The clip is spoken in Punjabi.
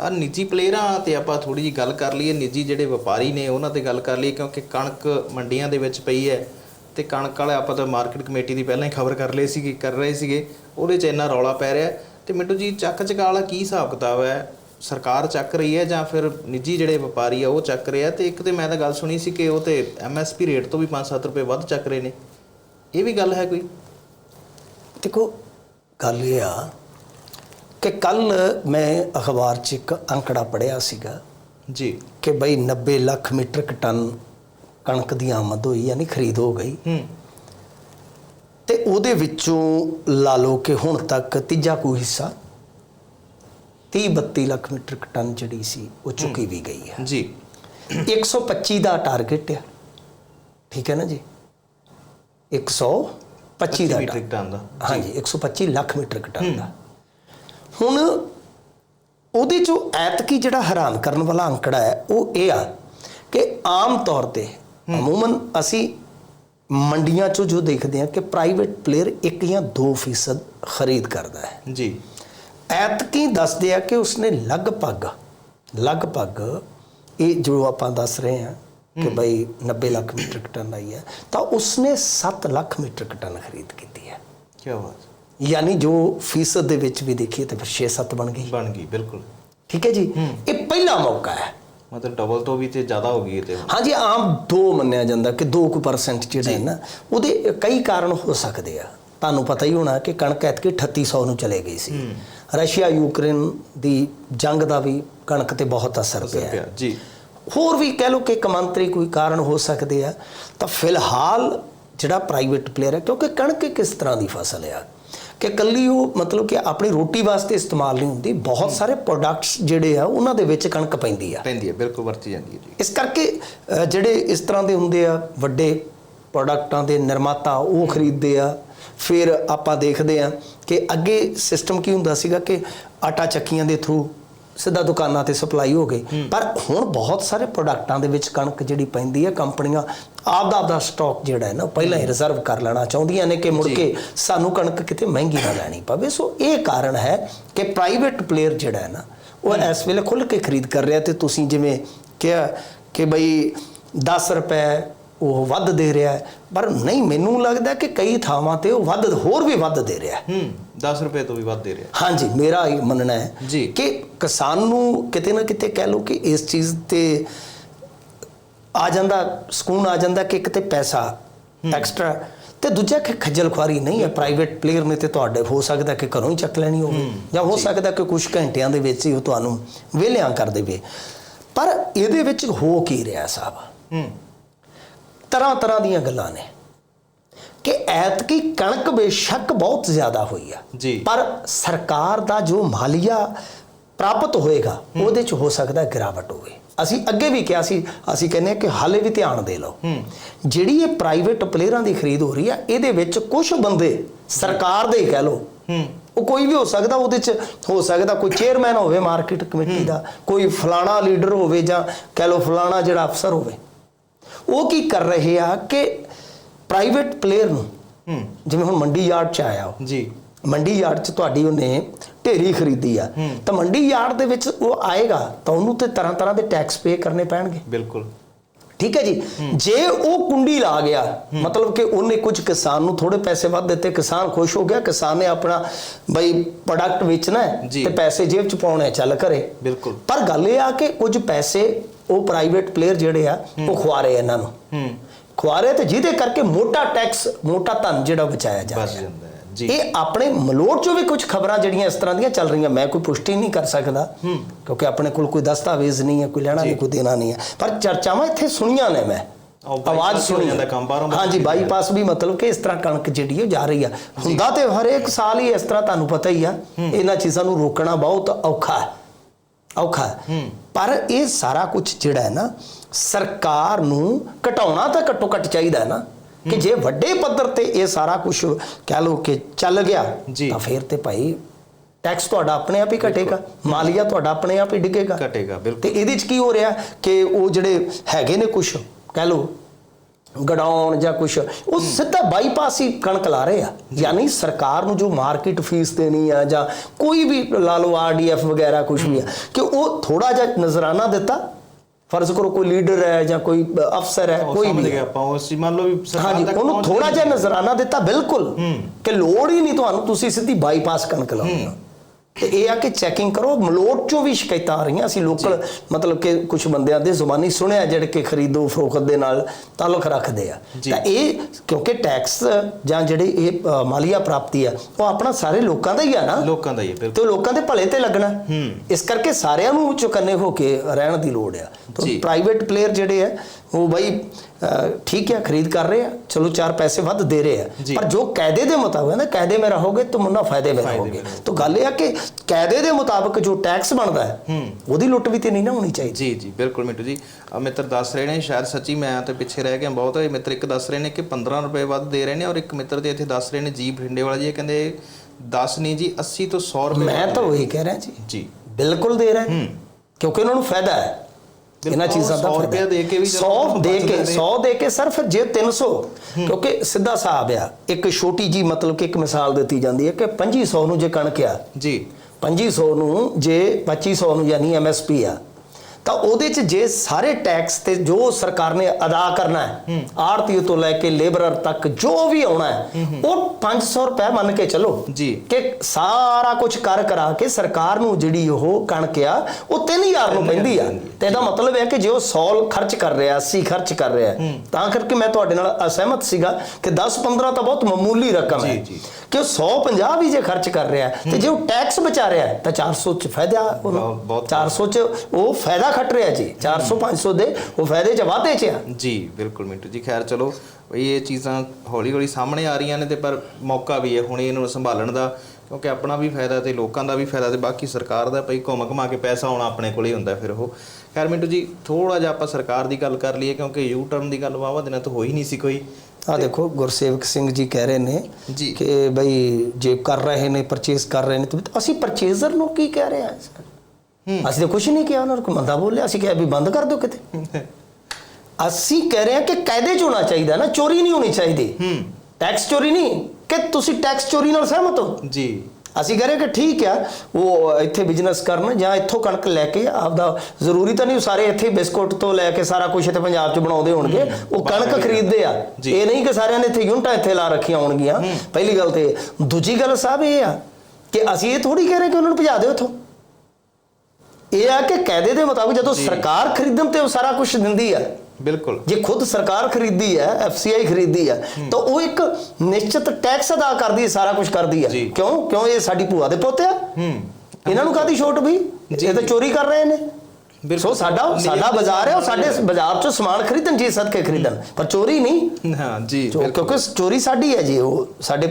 ਆ ਨਿੱਜੀ ਪਲੇਅਰਾਂ ਤੇ ਆਪਾਂ ਥੋੜੀ ਜੀ ਗੱਲ ਕਰ ਲਈਏ, ਨਿੱਜੀ ਜਿਹੜੇ ਵਪਾਰੀ ਨੇ ਉਹਨਾਂ ਤੇ ਗੱਲ ਕਰ ਲਈਏ, ਕਿਉਂਕਿ ਕਣਕ ਮੰਡੀਆਂ ਦੇ ਵਿੱਚ ਪਈ ਹੈ ਤੇ ਕਣਕ ਵਾਲੇ ਆਪਾਂ ਤਾਂ ਮਾਰਕੀਟ ਕਮੇਟੀ ਦੀ ਪਹਿਲਾਂ ਹੀ ਖਬਰ ਕਰ ਲਈ ਸੀਗੀ, ਕਰ ਰਹੇ ਸੀਗੇ, ਉਹਦੇ 'ਚ ਇੰਨਾ ਰੌਲਾ ਪੈ ਰਿਹਾ। ਤੇ ਮਿੰਟੂ ਜੀ, ਚੱਕ ਚਕਾ ਵਾਲਾ ਕੀ ਹਿਸਾਬ ਕਿਤਾਬ ਹੈ? ਸਰਕਾਰ ਚੱਕ ਰਹੀ ਹੈ ਜਾਂ ਫਿਰ ਨਿੱਜੀ ਜਿਹੜੇ ਵਪਾਰੀ ਆ ਉਹ ਚੱਕ ਰਹੇ ਆ? ਤੇ ਇੱਕ ਤੇ ਮੈਂ ਤਾਂ ਗੱਲ ਸੁਣੀ ਸੀ ਕਿ ਉਹ ਤੇ ਐਮਐਸਪੀ ਰੇਟ ਤੋਂ ਵੀ 5-7 ਰੁਪਏ ਵੱਧ ਚੱਕ ਰਹੇ ਨੇ। ਇਹ ਵੀ ਗੱਲ ਹੈ ਕੋਈ? ਦੇਖੋ, ਗੱਲ ਇਹ ਆ ਕਿ ਕੱਲ ਮੈਂ ਅਖਬਾਰ 'ਚ ਇੱਕ ਅੰਕੜਾ ਪੜਿਆ ਸੀਗਾ ਜੀ। ਕਿ ਬਈ 90 ਲੱਖ ਮੀਟ੍ਰਿਕ ਟਨ ਕਣਕ ਦੀ ਆਮਦ ਹੋਈ ਯਾਨੀ ਖਰੀਦ ਹੋ ਗਈ। ਹੂੰ। ਤੇ ਉਹਦੇ ਵਿੱਚੋਂ ਲਾ ਲਓ ਕਿ ਹੁਣ ਤੱਕ ਤੀਜਾ ਕੋਈ ਹਿੱਸਾ 30 32 ਲੱਖ ਮੀਟ੍ਰਿਕ ਟਨ ਜਿਹੜੀ ਸੀ ਉਹ ਚੁੱਕੀ ਵੀ ਗਈ ਹੈ। ਜੀ। 125 ਦਾ ਟਾਰਗੇਟ ਆ। ਠੀਕ ਹੈ ਨਾ ਜੀ? 125 ਦਾ ਮੀਟ੍ਰਿਕ ਟਨ ਦਾ। ਹਾਂਜੀ 125 ਲੱਖ ਮੀਟ੍ਰਿਕ ਟਨ ਦਾ। ਹੁਣ ਉਹਦੇ ਚੋਂ ਐਤਕੀ ਜਿਹੜਾ ਹੈਰਾਨ ਕਰਨ ਵਾਲਾ ਅੰਕੜਾ ਹੈ ਉਹ ਇਹ ਆ ਕਿ ਆਮ ਤੌਰ ਤੇ ਅਮੂਮਨ ਅਸੀਂ ਮੰਡੀਆਂ ਚੋਂ ਜੋ ਦੇਖਦੇ ਹਾਂ ਕਿ ਪ੍ਰਾਈਵੇਟ ਪਲੇਅਰ 1 ਜਾਂ 2% ਖਰੀਦ ਕਰਦਾ ਹੈ। ਜੀ। ਐਤਕੀ ਦੱਸਦੇ ਆ ਕਿ ਉਸਨੇ ਲਗਭਗ ਲਗਭਗ ਇਹ ਜੋ ਆਪਾਂ ਦੱਸ ਰਹੇ ਹਾਂ ਕਿ ਬਈ 90 ਲੱਖ ਮੀਟ੍ਰਿਕ ਟਨ ਆਈ ਹੈ ਤਾਂ ਉਸਨੇ 7 ਲੱਖ ਮੀਟ੍ਰਿਕ ਟਨ ਖਰੀਦ ਕੀਤੀ ਹੈ। ਕੀ ਬਾਤ ਯਾਨੀ ਜੋ ਫੀਸਦ ਦੇ ਵਿੱਚ ਵੀ ਦੇਖੀਏ ਤਾਂ ਫਿਰ 6-7 ਬਣ ਗਈ। ਬਣ ਗਈ ਬਿਲਕੁਲ। ਠੀਕ ਹੈ ਜੀ? ਇਹ ਪਹਿਲਾ ਮੌਕਾ ਹੈ। ਮਤਲਬ ਡਬਲ ਤੋਂ ਵੀ ਤੇ ਜ਼ਿਆਦਾ ਹੋ ਗਈ ਇਹ ਤੇ। ਹਾਂਜੀ ਆਮ 2 ਮੰਨਿਆ ਜਾਂਦਾ ਕਿ 2% ਜਿਹੜਾ ਹੈ ਨਾ ਉਹਦੇ ਕਈ ਕਾਰਨ ਹੋ ਸਕਦੇ ਆ। ਤੁਹਾਨੂੰ ਪਤਾ ਹੀ ਹੋਣਾ ਕਿ ਕਣਕ ਐਤਕੀ 3800 ਨੂੰ ਚਲੇ ਗਈ ਸੀ। ਰਸ਼ੀਆ ਯੂਕਰੇਨ ਦੀ ਜੰਗ ਦਾ ਵੀ ਕਣਕ ਤੇ ਬਹੁਤ ਅਸਰ ਪਿਆ। ਜੀ। ਹੋਰ ਵੀ ਕਹਿ ਲਓ ਕਿ ਕਮਾਂਤਰੀ ਕੋਈ ਕਾਰਨ ਹੋ ਸਕਦੇ ਆ ਤਾਂ ਫਿਲਹਾਲ ਜਿਹੜਾ ਪ੍ਰਾਈਵੇਟ ਪਲੇਅਰ ਹੈ ਕਿਉਂਕਿ ਕਣਕ ਇੱਕ ਇਸ ਤਰ੍ਹਾਂ ਦੀ ਫਸਲ ਆ? ਕਿ ਕੱਲੀ ਉਹ ਮਤਲਬ ਕਿ ਆਪਣੀ ਰੋਟੀ ਵਾਸਤੇ ਇਸਤੇਮਾਲ ਨਹੀਂ ਹੁੰਦੀ ਬਹੁਤ ਸਾਰੇ ਪ੍ਰੋਡਕਟਸ ਜਿਹੜੇ ਆ ਉਹਨਾਂ ਦੇ ਵਿੱਚ ਕਣਕ ਪੈਂਦੀ ਆ। ਪੈਂਦੀ ਹੈ ਬਿਲਕੁਲ ਵਰਤੀ ਜਾਂਦੀ ਹੈ ਜੀ। ਇਸ ਕਰਕੇ ਅ, ਜਿਹੜੇ ਇਸ ਤਰ੍ਹਾਂ ਦੇ ਹੁੰਦੇ ਆ ਵੱਡੇ ਪ੍ਰੋਡਕਟਾਂ ਦੇ ਨਿਰਮਾਤਾ ਉਹ ਖਰੀਦਦੇ ਆ। ਫਿਰ ਆਪਾਂ ਦੇਖਦੇ ਆ ਕਿ ਅੱਗੇ ਸਿਸਟਮ ਕੀ ਹੁੰਦਾ ਸੀਗਾ ਕਿ ਆਟਾ ਚੱਕੀਆਂ ਦੇ ਥਰੂ ਸਿੱਧਾ ਦੁਕਾਨਾਂ ਤੇ ਸਪਲਾਈ ਹੋ ਗਈ। ਪਰ ਹੁਣ ਬਹੁਤ ਸਾਰੇ ਪ੍ਰੋਡਕਟਾਂ ਦੇ ਵਿੱਚ ਕਣਕ ਜਿਹੜੀ ਪੈਂਦੀ ਹੈ ਕੰਪਨੀਆਂ ਆਪਦਾ ਆਪਦਾ ਸਟਾਕ ਜਿਹੜਾ ਹੈ ਨਾ ਪਹਿਲਾਂ ਹੀ ਰਿਜ਼ਰਵ ਕਰ ਲੈਣਾ ਚਾਹੁੰਦੀਆਂ ਨੇ ਕਿ ਮੁੜ ਕੇ ਸਾਨੂੰ ਕਣਕ ਕਿਤੇ ਮਹਿੰਗੀ ਨਾ ਲੈਣੀ ਪਵੇ। ਸੋ ਇਹ ਕਾਰਨ ਹੈ ਕਿ ਪ੍ਰਾਈਵੇਟ ਪਲੇਅਰ ਜਿਹੜਾ ਹੈ ਨਾ ਉਹ ਇਸ ਵੇਲੇ ਖੁੱਲ੍ਹ ਕੇ ਖਰੀਦ ਕਰ ਰਿਹਾ ਤੇ ਤੁਸੀਂ ਜਿਵੇਂ ਕਿਹਾ ਕਿ ਬਈ 10 ਰੁਪਏ ਉਹ ਵੱਧ ਦੇ ਰਿਹਾ ਪਰ ਨਹੀਂ ਮੈਨੂੰ ਲੱਗਦਾ ਕਿ ਕਈ ਥਾਵਾਂ ਤੇ ਉਹ ਵੱਧ ਹੋਰ ਵੀ ਵੱਧ ਦੇ ਰਿਹਾ ਹੂੰ। 10 ਰੁਪਏ ਤੋਂ ਵੀ ਵੱਧ ਦੇ ਰਿਹਾ। ਹਾਂਜੀ ਮੇਰਾ ਇਹ ਮੰਨਣਾ ਹੈ। ਕਿ ਕਿਸਾਨ ਨੂੰ ਕਿਤੇ ਨਾ ਕਿਤੇ ਕਹਿ ਲਓ ਕਿ ਇਸ ਚੀਜ਼ ਤੇ ਆ ਜਾਂਦਾ ਸਕੂਨ ਆ ਜਾਂਦਾ ਕਿ ਇੱਕ ਤੇ ਪੈਸਾ ਐਕਸਟਰਾ ਤੇ ਦੂਜਾ ਕਿ ਖੱਜਲ ਖੁਆਰੀ ਨਹੀਂ ਹੈ ਪ੍ਰਾਈਵੇਟ ਪਲੇਅਰ ਨੇ ਤੇ ਤੁਹਾਡੇ ਹੋ ਸਕਦਾ ਕਿ ਘਰੋਂ ਹੀ ਚੱਕ ਲੈਣੀ ਹੋਵੇ ਜਾਂ ਹੋ ਸਕਦਾ ਕਿ ਕੁਝ ਘੰਟਿਆਂ ਦੇ ਵਿੱਚ ਹੀ ਉਹ ਤੁਹਾਨੂੰ ਵਿਹਲਿਆਂ ਕਰ ਦੇਵੇ। ਪਰ ਇਹਦੇ ਵਿੱਚ ਹੋ ਕੀ ਰਿਹਾ ਸਾਹਿਬ? ਹੂੰ। ਤਰ੍ਹਾਂ ਤਰ੍ਹਾਂ ਦੀਆਂ ਗੱਲਾਂ ਨੇ। ਕਿ ਐਤਕੀ ਕਣਕ ਬੇਸ਼ੱਕ ਬਹੁਤ ਜ਼ਿਆਦਾ ਹੋਈ ਆ। ਜੀ। ਪਰ ਸਰਕਾਰ ਦਾ ਜੋ ਮਾਲੀਆ ਪ੍ਰਾਪਤ ਹੋਏਗਾ ਉਹਦੇ ਚ ਹੋ ਸਕਦਾ ਗਿਰਾਵਟ ਹੋਵੇ। ਅਸੀਂ ਅੱਗੇ ਵੀ ਕਿਹਾ ਸੀ ਅਸੀਂ ਕਹਿੰਦੇ ਹਾਂ ਕਿ ਹਾਲੇ ਵੀ ਧਿਆਨ ਦੇ ਲਓ। ਜਿਹੜੀ ਇਹ ਪ੍ਰਾਈਵੇਟ ਪਲੇਅਰਾਂ ਦੀ ਖਰੀਦ ਹੋ ਰਹੀ ਆ ਇਹਦੇ ਵਿੱਚ ਕੁਝ ਬੰਦੇ ਸਰਕਾਰ ਦੇ ਹੀ ਕਹਿ ਲਓ। ਉਹ ਕੋਈ ਵੀ ਹੋ ਸਕਦਾ ਉਹਦੇ ਚ ਹੋ ਸਕਦਾ ਕੋਈ ਚੇਅਰਮੈਨ ਹੋਵੇ ਮਾਰਕੀਟ ਕਮੇਟੀ ਦਾ ਕੋਈ ਫਲਾਣਾ ਲੀਡਰ ਹੋਵੇ ਜਾਂ ਕਹਿ ਲਓ ਫਲਾਣਾ ਜਿਹੜਾ ਅਫਸਰ ਹੋਵੇ। ਉਹ ਕੀ ਕਰ ਰਹੇ ਆ ਕਿ ਪ੍ਰਾਈਵੇਟ ਪਲੇਅਰ ਨੂੰ ਹੂੰ। ਜਿਵੇਂ ਹੁਣ ਮੰਡੀ ਯਾਰਡ ਚ ਆਇਆ ਉਹ। ਜੀ। ਮੰਡੀ ਯਾਰਡ ਚ ਤੁਹਾਡੀ ਉਹਨੇ ਢੇਰੀ ਖਰੀਦੀ ਆ। ਤਾਂ ਮੰਡੀ ਯਾਰਡ ਦੇ ਵਿੱਚ ਉਹ ਆਏਗਾ ਤਾਂ ਉਹਨੂੰ ਤੇ ਤਰ੍ਹਾਂ ਤਰ੍ਹਾਂ ਦੇ ਟੈਕਸ ਪੇ ਕਰਨੇ ਪੈਣਗੇ। ਬਿਲਕੁਲ। ਠੀਕ ਹੈ ਜੀ? ਜੇ ਉਹ ਕੁੰਡੀ ਲਾ ਗਿਆ ਮਤਲਬ ਕਿ ਉਹਨੇ ਕੁਝ ਕਿਸਾਨ ਨੂੰ ਥੋੜੇ ਪੈਸੇ ਵੱਧ ਦਿੱਤੇ ਕਿਸਾਨ ਖੁਸ਼ ਹੋ ਗਿਆ ਕਿਸਾਨ ਨੇ ਆਪਣਾ ਬਈ ਪ੍ਰੋਡਕਟ ਵੇਚਣਾ ਹੈ। ਤੇ ਪੈਸੇ ਜੇਬ ਚ ਪਾਉਣੇ ਚੱਲ ਕਰੇ ਬਿਲਕੁਲ। ਪਰ ਗੱਲ ਇਹ ਆ ਕਿ ਕੁਝ ਪੈਸੇ ਉਹ ਪ੍ਰਾਈਵੇਟ ਪਲੇਅਰ ਜਿਹੜੇ ਆ ਉਹ ਖੁਆਰੇ ਇਹਨਾਂ ਨੂੰ। ਹੂੰ ਖੁਆਰੇ ਤੇ ਜਿਹਦੇ ਕਰਕੇ ਮੋਟਾ ਟੈਕਸ ਮੋਟਾ ਧਨ ਜਿਹੜਾ ਬਚਾਇਆ ਜਾ ਰਿਹਾ। ਹੈ ਜੀ। ਇਹ ਆਪਣੇ ਮਲੋਟ ਚੋਂ ਵੀ ਕੁਝ ਖਬਰਾਂ ਜਿਹੜੀਆਂ ਇਸ ਤਰ੍ਹਾਂ ਦੀਆਂ ਚੱਲ ਰਹੀਆਂ ਮੈਂ ਕੋਈ ਪੁਸ਼ਟੀ ਨਹੀਂ ਕਰ ਸਕਦਾ ਕਿਉਂਕਿ ਆਪਣੇ ਕੋਲ ਕੋਈ ਦਸਤਾਵੇਜ਼ ਨਹੀਂ ਹੈ ਕੋਈ ਲੈਣਾ ਨਹੀਂ ਕੋਈ ਦੇਣਾ ਨਹੀਂ ਹੈ। ਪਰ ਚਰਚਾਵਾਂ ਇੱਥੇ ਸੁਣੀਆਂ ਨੇ ਮੈਂ। ਆਵਾਜ਼ ਸੁਣੀ ਜਾਂਦਾ। ਕੰਮ ਬਾਹਰੋਂ ਹਾਂਜੀ ਬਾਈਪਾਸ ਵੀ ਮਤਲਬ ਕਿ ਇਸ ਤਰ੍ਹਾਂ ਕਣਕ ਜਿਹੜੀ ਉਹ ਜਾ ਰਹੀ ਆ। ਹੁੰਦਾ ਤੇ ਹਰੇਕ ਸਾਲ ਹੀ ਇਸ ਤਰ੍ਹਾਂ ਤੁਹਾਨੂੰ ਪਤਾ ਹੀ ਆ ਇਹਨਾਂ ਚੀਜ਼ਾਂ ਨੂੰ ਰੋਕਣਾ ਬਹੁਤ ਔਖਾ ਹੈ। ਔਖਾ ਪਰ ਇਹ ਸਾਰਾ ਕੁਝ ਜਿਹੜਾ ਹੈ ਨਾ ਸਰਕਾਰ ਨੂੰ ਘਟਾਉਣਾ ਤਾਂ ਘੱਟੋ ਘੱਟ ਚਾਹੀਦਾ ਹੈ ਨਾ ਕਿ ਜੇ ਵੱਡੇ ਪੱਧਰ ਤੇ ਇਹ ਸਾਰਾ ਕੁਝ ਕਹਿ ਲਓ ਕਿ ਚੱਲ ਗਿਆ। ਤਾਂ ਫਿਰ ਤੇ ਭਾਈ ਟੈਕਸ ਤੁਹਾਡਾ ਆਪਣੇ ਆਪ ਹੀ ਘਟੇਗਾ ਮਾਲੀਆ ਤੁਹਾਡਾ ਆਪਣੇ ਆਪ ਹੀ ਡਿੱਗੇਗਾ। ਘਟੇਗਾ ਬਿਲਕੁਲ। ਤੇ ਇਹਦੇ ਚ ਕੀ ਹੋ ਰਿਹਾ ਕਿ ਉਹ ਜਿਹੜੇ ਹੈਗੇ ਨੇ ਕੁਝ ਕਹਿ ਲਓ ਗਡਾਉਣ ਜਾਂ ਕੁਝ ਉਹ ਸਿੱਧਾ ਬਾਈਪਾਸ ਹੀ ਕਣਕ ਲਾ ਰਹੇ ਆ। ਯਾਨੀ ਸਰਕਾਰ ਨੂੰ ਜੋ ਮਾਰਕੀਟ ਫੀਸ ਦੇਣੀ ਆ ਜਾਂ ਕੋਈ ਵੀ ਲਾ ਲਓ ਆਰਡੀਐਫ ਵਗੈਰਾ ਕੁਝ ਵੀ ਆ ਕਿ ਉਹ ਥੋੜਾ ਜਿਹਾ ਨਜ਼ਰਾਨਾ ਦਿੱਤਾ ਫਰਜ਼ ਕਰੋ ਕੋਈ ਲੀਡਰ ਹੈ ਜਾਂ ਕੋਈ ਅਫਸਰ ਹੈ ਕੋਈ ਸਮਝ ਵੀ ਗਿਆ ਹੈ। ਆਪਾਂ ਉਸ ਮੰਨ ਲਓ ਵੀ ਸਰਕਾਰ ਤੱਕ ਉਹਨੂੰ ਥੋੜਾ ਜਿਹਾ ਨਜ਼ਰਾਨਾ ਦਿੱਤਾ ਬਿਲਕੁਲ ਕਿ ਲੋੜ ਹੀ ਨਹੀਂ ਤੁਹਾਨੂੰ ਤੁਸੀਂ ਸਿੱਧੀ ਬਾਈਪਾਸ ਕਣਕ ਲਾਓ। ਤੇ ਇਹ ਆ ਕਿ ਚੈਕਿੰਗ ਕਰੋ ਮਲੋਟ ਚੋਂ ਵੀ ਸ਼ਿਕਾਇਤਾਂ ਆ ਰਹੀਆਂ। ਅਸੀਂ ਲੋਕਲ ਮਤਲਬ ਕਿ ਕੁਝ ਬੰਦਿਆਂ ਦੇ ਜ਼ੁਬਾਨੀ ਸੁਣਿਆ ਜਿਹੜੇ ਕਿ ਖਰੀਦੋ ਫਰੋਖਤ ਦੇ ਨਾਲ ਤਾਲੁਕ ਰੱਖਦੇ ਆ। ਤਾਂ ਇਹ ਕਿਉਂਕਿ ਟੈਕਸ ਜਾਂ ਜਿਹੜੇ ਇਹ ਮਾਲੀਆ ਪ੍ਰਾਪਤੀ ਆ ਉਹ ਆਪਣਾ ਸਾਰੇ ਲੋਕਾਂ ਦਾ ਹੀ ਆ ਨਾ। ਲੋਕਾਂ ਦਾ ਹੀ ਹੈ ਬਿਲਕੁਲ। ਤੇ ਲੋਕਾਂ ਦੇ ਭਲੇ ਤੇ ਲੱਗਣਾ। ਇਸ ਕਰਕੇ ਸਾਰਿਆਂ ਨੂੰ ਚੁਕੰਨੇ ਹੋ ਕੇ ਰਹਿਣ ਦੀ ਲੋੜ ਆ। ਤਾਂ ਪ੍ਰਾਈਵੇਟ ਪਲੇਅਰ ਜਿਹੜੇ ਆ ਉਹ ਬਈ ਠੀਕ ਹੈ ਖਰੀਦ ਕਰ ਰਹੇ ਆ। ਚਲੋ ਚਾਰ ਪੈਸੇ ਵੱਧ ਦੇ ਰਹੇ ਆ। ਪਰ ਜੋ ਕਾਇਦੇ ਦੇ ਮੁਤਾਬਕ ਹੈ ਨਾ ਕਾਇਦੇ ਮੇ ਰਹੋਗੇ ਤੁਮ ਉਹਨਾਂ ਫਾਇਦੇ ਮੇ ਰਹੋਗੇ ਤਾਂ ਗੱਲ ਇਹ ਆ ਕਿ ਕਾਇਦੇ ਦੇ ਮੁਤਾਬਕ ਜੋ ਟੈਕਸ ਬਣਦਾ ਹੈ ਉਹਦੀ ਲੁੱਟ ਵੀ ਤੇ ਨਹੀਂ ਨਾ ਹੋਣੀ ਚਾਹੀਦੀ। ਜੀ ਜੀ ਬਿਲਕੁਲ ਮਿੱਟੂ ਜੀ। ਆ ਮਿੱਤਰ ਦੱਸ ਰਹੇ ਨੇ ਸ਼ਾਇਦ ਸੱਚੀ ਮੈਂ ਤਾਂ ਪਿੱਛੇ ਰਹਿ ਗਿਆ ਬਹੁਤ। ਇਹ ਮਿੱਤਰ ਇੱਕ ਦੱਸ ਰਹੇ ਨੇ ਕਿ 15 ਰੁਪਏ ਵੱਧ ਦੇ ਰਹੇ ਨੇ ਔਰ ਇੱਕ ਮਿੱਤਰ ਦੇ ਇੱਥੇ ਦੱਸ ਰਹੇ ਨੇ ਜੀ ਭਿੰਡੇ ਵਾਲਾ ਜੀ। ਇਹ ਕਹਿੰਦੇ 10 ਨਹੀਂ ਜੀ 80 ਤੋਂ 100 ਰੁਪਏ ਮੈਂ ਤਾਂ ਉਹੀ ਕਹਿ ਰਿਹਾ ਜੀ। ਜੀ। ਬਿਲਕੁਲ ਦੇ ਰਹੇ। ਕਿਉਂਕਿ ਉਹਨਾਂ ਨੂੰ ਫਾਇਦਾ ਹੈ। ਇਹਨਾਂ ਚੀਜ਼ਾਂ ਦਾ 100 ਫਾਇਦਾ ਰੁਪਇਆ ਦੇ ਕੇ ਵੀ ਜਦੋਂ 100 ਉਹਨਾਂ ਨੂੰ ਦੇ ਕੇ ਬਚਦਾ ਰਹੇ। 100 ਦੇ ਕੇ ਸਰ ਫਿਰ ਜੇ 300 ਕਿਉਂਕਿ ਸਿੱਧਾ ਹਿਸਾਬ ਆ ਇੱਕ ਛੋਟੀ ਜੀ ਮਤਲਬ ਕਿ ਇੱਕ ਮਿਸਾਲ ਦਿੱਤੀ ਜਾਂਦੀ ਹੈ ਕਿ 2500 ਨੂੰ ਜੇ ਕਣਕ ਆ ਜੀ 2500 ਨੂੰ ਜੇ 2500 ਨੂੰ ਯਾਨੀ ਐਮਐਸਪੀ ਆ ਤਾਂ ਉਹਦੇ ਚ ਜੇ ਸਾਰੇ ਟੈਕਸ ਤੇ ਜੋ ਸਰਕਾਰ ਨੇ ਅਦਾ ਕਰਨਾ ਹੈ ਆੜਤੀ ਤੋਂ ਲੈ ਕੇ ਲੇਬਰਰ ਤੱਕ ਜੋ ਵੀ ਆਉਣਾ ਹੈ ਉਹ 500 ਰੁਪਏ ਮੰਨ ਕੇ ਚੱਲੋ ਜੀ। ਕਿ ਸਾਰਾ ਕੁਝ ਕਰ ਕਰਾ ਕੇ ਸਰਕਾਰ ਨੂੰ ਜਿਹੜੀ ਉਹ ਕਣਕ ਆ ਉਹ 3000 ਨੂੰ ਪੈਂਦੀ ਆ। ਤੇ ਇਹਦਾ ਮਤਲਬ ਹੈ ਕਿ ਜੇ ਉਹ 100 ਖਰਚ ਕਰ ਰਿਹਾ 80 ਖਰਚ ਕਰ ਰਿਹਾ ਤਾਂ ਕਰਕੇ ਮੈਂ ਤੁਹਾਡੇ ਨਾਲ ਅਸਹਿਮਤ ਸੀਗਾ ਕਿ 10 15 ਤਾਂ ਬਹੁਤ ਮਾਮੂਲੀ ਰਕਮ ਹੈ। ਕਿ ਉਹ 150 ਵੀ ਜੇ ਖਰਚ ਕਰ ਰਿਹਾ ਤੇ ਜੇ ਉਹ ਟੈਕਸ ਬਚਾ ਰਿਹਾ ਤਾਂ 400 ਚ ਫਾਇਦਾ ਉਹਨੂੰ। ਬਹੁਤ- ਬਹੁਤ- 400 ਚ ਉਹ ਫਾਇਦਾ ਖੱਟ ਰਿਹਾ ਜੀ। 400 500 ਦੇ ਉਹ ਫਾਇਦੇ ਚ ਵਾਧੇ ਚ ਆ। ਜੀ ਬਿਲਕੁਲ ਮਿੰਟੂ ਜੀ। ਖੈਰ ਚਲੋ ਬਈ ਇਹ ਚੀਜ਼ਾਂ ਹੌਲੀ ਹੌਲੀ ਸਾਹਮਣੇ ਆ ਰਹੀਆਂ ਨੇ ਤੇ ਪਰ ਮੌਕਾ ਵੀ ਹੈ ਹੁਣ ਇਹਨਾਂ ਨੂੰ ਸੰਭਾਲਣ ਦਾ ਕਿਉਂਕਿ ਆਪਣਾ ਵੀ ਫਾਇਦਾ ਤੇ ਲੋਕਾਂ ਦਾ ਵੀ ਫਾਇਦਾ ਤੇ ਬਾਕੀ ਸਰਕਾਰ ਦਾ ਭਈ ਘੁੰਮ ਘਮਾ ਕੇ ਪੈਸਾ ਆਉਣਾ ਆਪਣੇ ਕੋਲੇ ਹੁੰਦਾ ਫਿਰ ਉਹ। ਖੈਰ ਮਿੰਟੂ ਜੀ ਥੋੜਾ ਜਿਹਾ ਆਪਾਂ ਸਰਕਾਰ ਦੀ ਗੱਲ ਕਰ ਲਈਏ ਕਿਉਂਕਿ ਯੂ ਟਰਨ ਦੀ ਗੱਲ ਵਾਵਾ ਦਿਨਾਂ ਤੋਂ ਹੋਈ ਨਹੀਂ ਸੀ ਕੋਈ। ਆ ਦੇਖੋ ਗੁਰਸੇਵਕ ਸਿੰਘ ਜੀ ਕਹਿ ਰਹੇ ਨੇ ਜੀ। ਕਿ ਬਈ ਜੇ ਕਰ ਰਹੇ ਨੇ ਪਰਚੇਸ ਕਰ ਰਹੇ ਨੇ ਤਾਂ ਅਸੀਂ ਪਰਚੇਜ਼ਰ ਨੂੰ ਕੀ ਕਹਿ ਰਹੇ ਹਾਂ? ਸਰ ਅਸੀਂ ਤਾਂ ਕੁਝ ਨਹੀਂ ਕਿਹਾ ਉਹਨਾਂ ਨੂੰ ਮੰਦਾ ਬੋਲਿਆ ਅਸੀਂ ਕਿਹਾ ਵੀ ਬੰਦ ਕਰ ਦਿਓ ਕਿਤੇ। ਅਸੀਂ ਕਹਿ ਰਹੇ ਹਾਂ ਕਿ ਕਾਇਦੇ ਚ ਹੋਣਾ ਚਾਹੀਦਾ ਨਾ ਚੋਰੀ ਨਹੀਂ ਹੋਣੀ ਚਾਹੀਦੀ। ਹੂੰ। ਟੈਕਸ ਚੋਰੀ ਨਹੀਂ ਕਿ ਤੁਸੀਂ ਟੈਕਸ ਚੋਰੀ ਨਾਲ ਸਹਿਮਤ ਹੋ? ਜੀ। ਅਸੀਂ ਕਹ ਰਹੇ ਕਿ ਠੀਕ ਆ ਉਹ ਇੱਥੇ ਬਿਜ਼ਨਸ ਕਰਨ ਜਾਂ ਇੱਥੋਂ ਕਣਕ ਲੈ ਕੇ ਆਪਦਾ ਜ਼ਰੂਰੀ ਤਾਂ ਨਹੀਂ ਸਾਰੇ ਇੱਥੇ ਬਿਸਕੁਟ ਤੋਂ ਲੈ ਕੇ ਸਾਰਾ ਕੁਝ ਇੱਥੇ ਪੰਜਾਬ 'ਚ ਬਣਾਉਂਦੇ ਹੋਣਗੇ ਉਹ ਕਣਕ ਖਰੀਦਦੇ ਆ। ਇਹ ਨਹੀਂ ਕਿ ਸਾਰਿਆਂ ਨੇ ਇੱਥੇ ਯੂਨਟਾਂ ਇੱਥੇ ਲਾ ਰੱਖੀਆਂ ਹੋਣਗੀਆਂ। ਪਹਿਲੀ ਗੱਲ ਤੇ ਦੂਜੀ ਗੱਲ ਸਾਹਿਬ ਇਹ ਆ ਕਿ ਅਸੀਂ ਇਹ ਥੋੜੀ ਕਹਿ ਰਹੇ ਕਿ ਉਹਨਾਂ ਨੂੰ ਭਜਾ ਦਿਓ ਇੱਥੋਂ। ਇਹ ਆ ਕਿ ਕਾਇਦੇ ਦੇ ਮੁਤਾਬਕ ਜਦੋਂ ਸਰਕਾਰ ਖਰੀਦਣ ਤੇ ਉਹ ਸਾਰਾ ਕੁਝ ਦਿੰਦੀ ਆ। ਬਿਲਕੁਲ। ਜੇ ਖੁਦ ਸਰਕਾਰ ਖਰੀਦਦੀ ਹੈ ਐਫਸੀਆਈ ਖਰੀਦਦੀ ਹੈ। ਤਾਂ ਉਹ ਇੱਕ ਨਿਸ਼ਚਿਤ ਟੈਕਸ ਅਦਾ ਕਰਦੀ ਹੈ ਸਾਰਾ ਕੁਝ ਕਰਦੀ ਹੈ। ਕਿਉਂ? ਕਿਉਂ ਇਹ ਸਾਡੀ ਭੂਆ ਦੇ ਪੋਤੇ ਆ? ਹੂੰ। ਇਹਨਾਂ ਨੂੰ ਕਾਦੀ ਛੋਟ ਵੀ? ਇਹ ਤਾਂ ਚੋਰੀ ਕਰ ਰਹੇ ਨੇ। ਬਿਲਕੁਲ। ਸੋ ਸਾਡਾ ਸਾਡਾ ਬਾਜ਼ਾਰ ਹੈ ਉਹ ਸਾਡੇ ਬਾਜ਼ਾਰ ਚੋਂ ਸਮਾਨ ਖਰੀਦਣ ਜੀ ਸਦਕੇ ਖਰੀਦਣ। ਪਰ ਚੋਰੀ ਨਹੀਂ। ਹਾਂ ਜੀ ਕਿਉਂਕਿ ਚੋਰੀ ਸਾਡੀ ਹੈ ਜੀ ਉਹ ਸਾਡੇ